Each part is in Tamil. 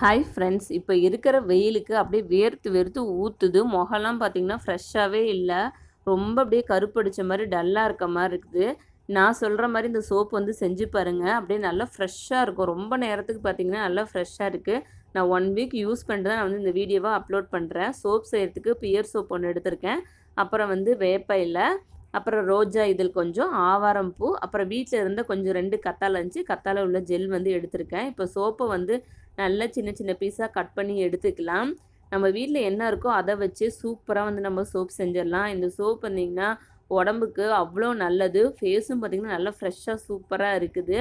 ஹாய் ஃப்ரெண்ட்ஸ் இப்போ இருக்கிற வெயிலுக்கு அப்படியே வேர்த்து வேர்த்து ஊற்றுது முகம்லாம் பார்த்தீங்கன்னா ஃப்ரெஷ்ஷாகவே இல்லை. ரொம்ப அப்படியே கருப்படிச்ச மாதிரி டல்லாக இருக்க மாதிரி இருக்குது. நான் சொல்கிற மாதிரி இந்த சோப் வந்து செஞ்சு பாருங்கள் அப்படியே நல்லா ஃப்ரெஷ்ஷாக இருக்கும். ரொம்ப நேரத்துக்கு பார்த்தீங்கன்னா நல்லா ஃப்ரெஷ்ஷாக இருக்குது நான் ஒன் வீக் யூஸ் பண்ணிட்டு தான் நான் வந்து இந்த வீடியோவை அப்லோட் பண்ணுறேன் சோப் செய்கிறதுக்கு பியர் சோப் ஒன்று எடுத்திருக்கேன். அப்புறம் வந்து வேப்பையில் அப்புறம் ரோஜா இதில் கொஞ்சம் ஆவாரம் பூ அப்புறம் வீட்டில் இருந்த கொஞ்சம் ரெண்டு கத்தாழை இருந்துச்சு. கத்தாழை உள்ள ஜெல் வந்து எடுத்திருக்கேன். இப்போ சோப்பை வந்து நல்லா சின்ன சின்ன பீஸாக கட் பண்ணி எடுத்துக்கலாம். நம்ம வீட்டில் என்ன இருக்கோ அதை வச்சு சூப்பராக வந்து நம்ம சோப் செஞ்சிடலாம். இந்த சோப் வந்தீங்கன்னா உடம்புக்கு அவ்வளோ நல்லது. ஃபேஸும் பார்த்திங்கன்னா நல்லா ஃப்ரெஷ்ஷாக சூப்பராக இருக்குது.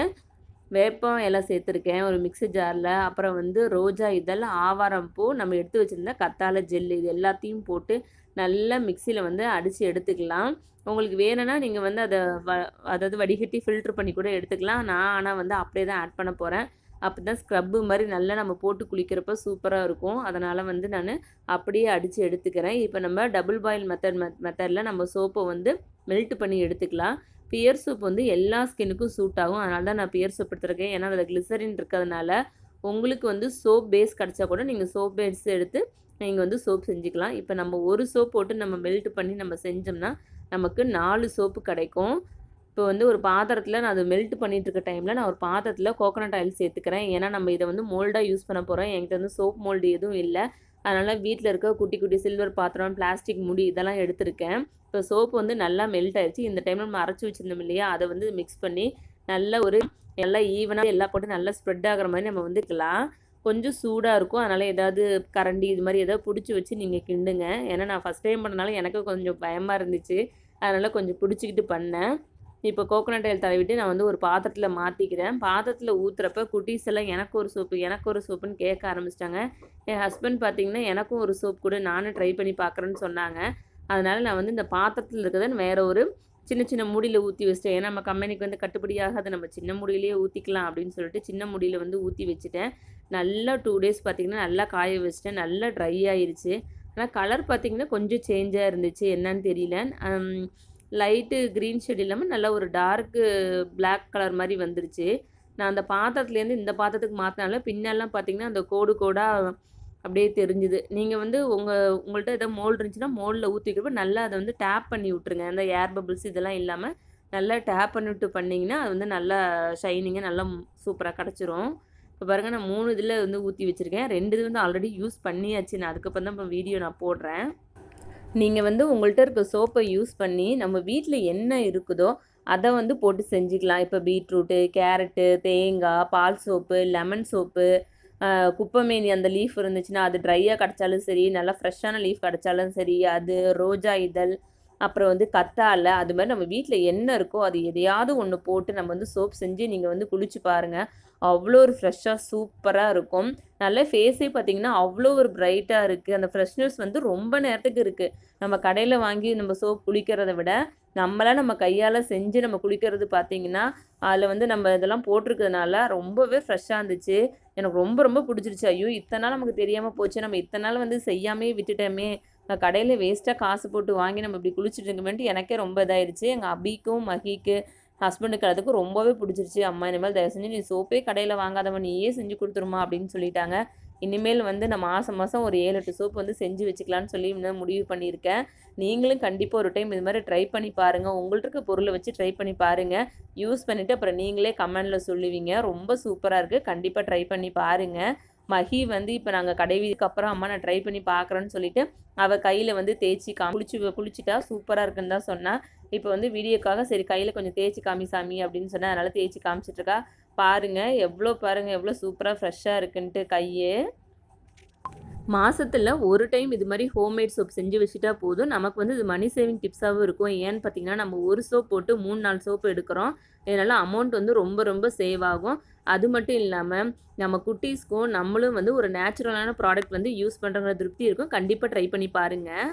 வேப்பம் எல்லாம் சேர்த்துருக்கேன் ஒரு மிக்ஸி ஜாரில் அப்புறம் வந்து ரோஜா இதெல்லாம் ஆவாரம் பூ நம்ம எடுத்து வச்சுருந்தா கத்தாழை ஜெல் இது எல்லாத்தையும் போட்டு நல்லா மிக்சியில் வந்து அடித்து எடுத்துக்கலாம். உங்களுக்கு வேணும்னா நீங்கள் வந்து அதை வ அதாவது வடிகட்டி ஃபில்ட்ரு பண்ணி கூட எடுத்துக்கலாம். நான் ஆனால் வந்து அப்படியே தான் ஆட் பண்ண போகிறேன் அப்போ தான் ஸ்க்ரப்பு மாதிரி நல்லா நம்ம போட்டு குளிக்கிறப்ப சூப்பராக இருக்கும். அதனால் வந்து நான் அப்படியே அடித்து எடுத்துக்கிறேன். இப்போ நம்ம டபுள் பாயில் மெத்தட் மெத்தடில் நம்ம சோப்பை வந்து மெல்ட் பண்ணி எடுத்துக்கலாம். பியர் சோப் வந்து எல்லா ஸ்கின்னுக்கும் சூட் ஆகும். அதனால தான் நான் பியர் சோப் எடுத்துருக்கேன். ஏன்னா அதில் கிளிசரின் இருக்கிறதுனால உங்களுக்கு வந்து சோப் பேஸ் கிடச்சா கூட நீங்கள் சோப் பேஸ் எடுத்து நீங்கள் வந்து சோப் செஞ்சுக்கலாம். இப்போ நம்ம ஒரு சோப் போட்டு நம்ம மெல்ட் பண்ணி நம்ம செஞ்சோம்னா நமக்கு நாலு சோப்பு கிடைக்கும். இப்போ வந்து ஒரு பாத்திரத்தில் நான் அதை மெல்ட் பண்ணிகிட்ருக்க இருக்க டைமில் நான் ஒரு பாத்திரத்தில் கோகோனட் ஆயில் சேர்த்துக்கிறேன். ஏன்னா நம்ம இதை வந்து மோல்டாக யூஸ் பண்ண போகிறோம் என்கிட்ட வந்து சோப் மோல்டு எதுவும் இல்லை. அதனால் வீட்டில் இருக்க குட்டி குட்டி சில்வர் பாத்திரம் பிளாஸ்டிக் முடி இதெல்லாம் எடுத்திருக்கேன். இப்போ சோப்பு வந்து நல்லா மெல்ட் ஆயிடுச்சு. இந்த டைமில் நம்ம அரைச்சி வச்சுருந்தோம் இல்லையா? அதை வந்து மிக்ஸ் பண்ணி நல்ல ஒரு நல்லா ஈவனாக எல்லாம் போட்டு நல்லா ஸ்ப்ரெட் ஆகிற மாதிரி நம்ம வந்துக்கலாம். கொஞ்சம் சூடாக இருக்கும். அதனால் ஏதாவது கரண்டி இது மாதிரி ஏதாவது பிடிச்சி வச்சு நீங்கள் கிண்டுங்க. ஏன்னா நான் ஃபஸ்ட் டைம் பண்ணனால எனக்கு கொஞ்சம் பயமாக இருந்துச்சு. அதனால் கொஞ்சம் பிடிச்சிக்கிட்டு பண்ணேன். இப்போ கோகோனட் ஆயில் தடவிட்டு நான் வந்து ஒரு பாத்திரத்தில் மாற்றிக்கிறேன் பாத்திரத்தில் ஊற்றுறப்ப குட்டீஸ் எல்லாம் எனக்கு ஒரு சோப்பு எனக்கு ஒரு சோப்புன்னு கேட்க ஆரம்பிச்சிட்டாங்க. என் ஹஸ்பண்ட் பார்த்தீங்கன்னா எனக்கும் ஒரு சோப் கூட நானும் ட்ரை பண்ணி பார்க்குறேன்னு சொன்னாங்க. அதனால் நான் வந்து இந்த பாத்திரத்தில் இருக்கிறத வேறு ஒரு சின்ன சின்ன முடியில் ஊற்றி வச்சிட்டேன். ஏன்னா நம்ம கம்பெனிக்கு வந்து கட்டுப்படியாக அதை நம்ம சின்ன முடியிலேயே ஊற்றிக்கலாம் அப்படின்னு சொல்லிட்டு சின்ன முடியில் வந்து ஊற்றி வச்சுட்டேன். நல்லா டூ டேஸ் பார்த்திங்கன்னா நல்லா காய வச்சிட்டேன். நல்லா ட்ரை ஆயிருச்சு. ஆனால் கலர் பார்த்திங்கன்னா கொஞ்சம் சேஞ்சாக இருந்துச்சு. என்னன்னு தெரியல. லைட்டு க்ரீன் ஷேட் இல்லாமல் நல்லா ஒரு டார்க்கு பிளாக் கலர் மாதிரி வந்துருச்சு. நான் அந்த பாத்திரத்துலேருந்து இந்த பாத்திரத்துக்கு மாற்றினால பின்னெல்லாம் பார்த்திங்கன்னா அந்த கோடு கோடாக அப்படியே தெரிஞ்சுது. நீங்கள் வந்து உங்கள் உங்கள்கிட்ட எதாவது மோல்டு இருந்துச்சுன்னா மோல்டில் ஊற்றிக்கிறப்ப நல்லா அதை வந்து டேப் பண்ணி விட்ருங்க அந்த ஏர் பபிள்ஸ் இதெல்லாம் இல்லாமல் நல்லா டேப் பண்ணிவிட்டு பண்ணிங்கன்னா அது வந்து நல்லா ஷைனிங்காக நல்லா சூப்பராக கிடச்சிரும். இப்போ பாருங்கள் நான் மூணு இதில் வந்து ஊற்றி வச்சுருக்கேன். ரெண்டு இது வந்து ஆல்ரெடி யூஸ் பண்ணியாச்சு. நான் அதுக்கப்புறம் தான் இப்போ வீடியோ நான் போடுறேன். நீங்கள் வந்து உங்கள்கிட்ட இருக்க சோப்பை யூஸ் பண்ணி நம்ம வீட்டில் என்ன இருக்குதோ அதை வந்து போட்டு செஞ்சுக்கலாம். இப்போ பீட்ரூட்டு கேரட்டு தேங்காய் பால் சோப்பு லெமன் சோப்பு குப்பைமேனி அந்த லீஃப் இருந்துச்சுன்னா அது ட்ரையாக கிடச்சாலும் சரி நல்லா ஃப்ரெஷ்ஷான லீஃப் கிடச்சாலும் சரி அது ரோஜா இதழ் அப்புறம் வந்து கத்தாழை அது மாதிரி நம்ம வீட்டில் என்ன இருக்கோ அது எதையாவது ஒன்று போட்டு நம்ம வந்து சோப் செஞ்சு நீங்கள் வந்து குளிச்சு பாருங்கள் அவ்வளோ ஒரு ஃப்ரெஷ்ஷாக சூப்பராக இருக்கும். நல்ல ஃபேஸே பார்த்தீங்கன்னா அவ்வளோ ஒரு பிரைட்டாக இருக்குது அந்த ஃப்ரெஷ்னஸ் வந்து ரொம்ப நேரத்துக்கு இருக்குது நம்ம கடையில் வாங்கி நம்ம சோப் குளிக்கிறத விட நம்மளாம் நம்ம கையால் செஞ்சு நம்ம குளிக்கிறது பார்த்தீங்கன்னா அதில் வந்து நம்ம இதெல்லாம் போட்டிருக்கிறதுனால ரொம்பவே ஃப்ரெஷ்ஷாக இருந்துச்சு. எனக்கு ரொம்ப ரொம்ப பிடிச்சிருச்சு. ஐயோ இத்தனை நாள் நமக்கு தெரியாமல் போச்சு. நம்ம இத்தனை நாள் வந்து செய்யாமே விட்டுட்டோமே. நான் கடையில் வேஸ்ட்டாக காசு போட்டு வாங்கி நம்ம இப்படி குளிச்சுட்டு இருக்கமேட்டு எனக்கே ரொம்ப இதாயிருச்சு. எங்கள் அபிக்கும் மகிக்கு ஹஸ்பண்டுக்கு அதுக்கும் ரொம்பவே பிடிச்சிருச்சு. அம்மா இனிமேல் தயவு செஞ்சு நீ சோப்பே கடையில் வாங்காதவன் நீயே செஞ்சு கொடுத்துருமா அப்படின்னு சொல்லிட்டாங்க. இனிமேல் வந்து நான் மாதம் மாதம் ஒரு ஏழு எட்டு சோப்பு வந்து செஞ்சு வச்சுக்கலான்னு சொல்லி இன்னும் முடிவு பண்ணியிருக்கேன். நீங்களும் கண்டிப்பாக ஒரு டைம் இது மாதிரி ட்ரை பண்ணி பாருங்கள் உங்கள்கிட்ட இருக்க பொருளை வச்சு ட்ரை பண்ணி பாருங்கள் யூஸ் பண்ணிவிட்டு அப்புறம் நீங்களே கமெண்டில் சொல்லுவீங்க. ரொம்ப சூப்பராக இருக்குது கண்டிப்பாக ட்ரை பண்ணி பாருங்கள் மஹி வந்து இப்போ நாங்கள் கடைவீதுக்கு அப்புறம் அம்மா நான் ட்ரை பண்ணி பார்க்குறேன்னு சொல்லிட்டு அவள் கையில் வந்து தேய்ச்சி கா குளிச்சு குளிச்சுட்டா சூப்பராக இருக்குன்னு தான் சொன்னான் இப்போ வந்து வீடியோக்காக சரி கையில் கொஞ்சம் தேய்ச்சி காமி சாமி அப்படின்னு சொன்னேன் அதனால் தேய்ச்சி காமிச்சிட்ருக்கா பாருங்கள் எவ்வளோ பாருங்கள் எவ்வளோ சூப்பராக ஃப்ரெஷ்ஷாக இருக்குன்ட்டு கையே. மாதத்தில் ஒரு டைம் இது மாதிரி ஹோம்மேட் சோப் செஞ்சு வச்சுட்டா போதும். நமக்கு வந்து இது மணி சேவிங் டிப்ஸாகவும் இருக்கும். ஏன்னு பார்த்தீங்கன்னா நம்ம ஒரு சோப் போட்டு மூணு நாலு சோப்பு எடுக்கிறோம். இதனால் அமௌண்ட் வந்து ரொம்ப ரொம்ப சேவ் ஆகும். அது மட்டும் இல்லாமல் நம்ம குட்டீஸ்க்கும் நம்மளும் வந்து ஒரு நேச்சுரலான ப்ராடக்ட் வந்து யூஸ் பண்ணுறங்கிற திருப்தி இருக்கும். கண்டிப்பாக ட்ரை பண்ணி பாருங்கள்